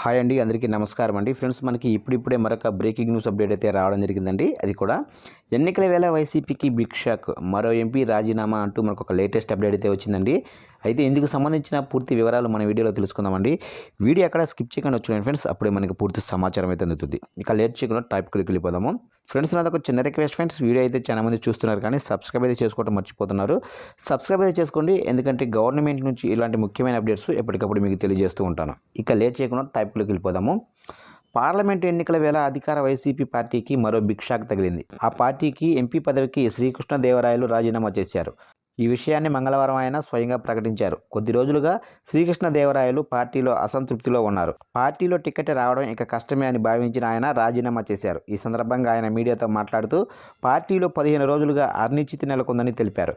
Hi అండి అందరికీ నమస్కారం అండి. ఫ్రెండ్స్ మనకి ఇప్పుడిప్పుడే మరొక బ్రేకింగ్ న్యూస్ అప్డేట్ అయితే రావడం జరిగిందండి. అది కూడా ఎన్నికల వేళ వైసీపీకి బిగ్ షాక్ మరో ఎంపీ రాజీనామా అంటూ మనకు ఒక లేటెస్ట్ అప్డేట్ అయితే వచ్చిందండి. అయితే ఇందుకు సంబంధించిన పూర్తి వివరాలు మన వీడియోలో తెలుసుకుందామండి. వీడియో అక్కడ స్కిప్ చేయకుండా వచ్చిన ఫ్రెండ్స్ అప్పుడే మనకి పూర్తి సమాచారం అయితే అందుతుంది. ఇక లేట్ చేయకుండా టైప్ క్లిక్ వెళ్ళిపోదాము. ఫ్రెండ్స్ నాది ఒక చిన్న రిక్వెస్ట్ ఫ్రెండ్స్ వీడియో అయితే చాలా మంది చూస్తున్నారు కానీ సబ్స్క్రైబ్ అయితే చేసుకోవడం మర్చిపోతున్నారు. సబ్స్క్రైబ్ అయితే చేసుకోండి ఎందుకంటే గవర్నమెంట్ నుంచి ఇలాంటి ముఖ్యమైన అప్డేట్స్ ఎప్పటికప్పుడు మీకు తెలియజేస్తూ ఉంటాను. ఇక లేట్ చేయకుండా టైప్లోకి వెళ్ళిపోదాము. పార్లమెంటు ఎన్నికల వేళ అధికార వైసీపీ పార్టీకి మరో బిగ్ షాక్ తగిలింది. ఆ పార్టీకి ఎంపీ పదవికి శ్రీకృష్ణదేవరాయలు రాజీనామా చేశారు. ఈ విషయాన్ని మంగళవారం ఆయన స్వయంగా ప్రకటించారు. కొద్ది రోజులుగా శ్రీకృష్ణదేవరాయలు పార్టీలో అసంతృప్తిలో ఉన్నారు. పార్టీలో టికెట్ రావడం ఇక కష్టమే అని భావించిన ఆయన రాజీనామా చేశారు. ఈ సందర్భంగా ఆయన మీడియాతో మాట్లాడుతూ పార్టీలో పదిహేను రోజులుగా అనిశ్చితి నెలకొందని తెలిపారు.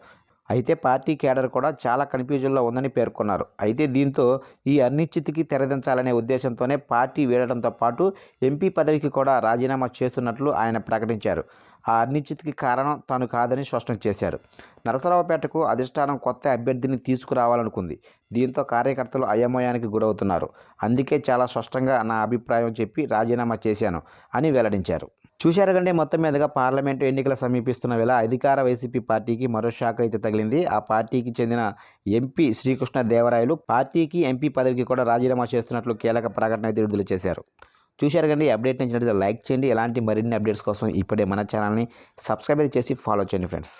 అయితే పార్టీ కేడర్ కూడా చాలా కన్ఫ్యూజన్లో ఉందని పేర్కొన్నారు. అయితే దీంతో ఈ అనిశ్చితికి తెరదించాలనే ఉద్దేశంతోనే పార్టీ వీడటంతో పాటు ఎంపీ పదవికి కూడా రాజీనామా చేస్తున్నట్లు ఆయన ప్రకటించారు. ఆ అనిశ్చితికి కారణం తాను కాదని స్పష్టం చేశారు. నరసరావుపేటకు అధిష్టానం కొత్త అభ్యర్థిని తీసుకురావాలనుకుంది. దీంతో కార్యకర్తలు అయోమయానికి గురవుతున్నారు. అందుకే చాలా స్పష్టంగా నా అభిప్రాయం చెప్పి రాజీనామా చేశాను అని వెల్లడించారు. చూశారు కంటే మొత్తం మీదుగా పార్లమెంటు ఎన్నికలు సమీపిస్తున్న వేళ అధికార వైసీపీ పార్టీకి మరో షాక్ అయితే తగిలింది. ఆ పార్టీకి చెందిన ఎంపీ శ్రీకృష్ణ దేవరాయలు పార్టీకి ఎంపీ పదవికి కూడా రాజీనామా చేస్తున్నట్లు కీలక ప్రకటన అయితే విడుదల చేశారు. చూశారు కండి అప్డేట్ నచ్చినట్లయితే లైక్ చేయండి. ఎలాంటి మరిన్ని అప్డేట్స్ కోసం ఇప్పుడే మన ఛానల్ని సబ్స్క్రైబ్ చేసి ఫాలో చేయండి ఫ్రెండ్స్.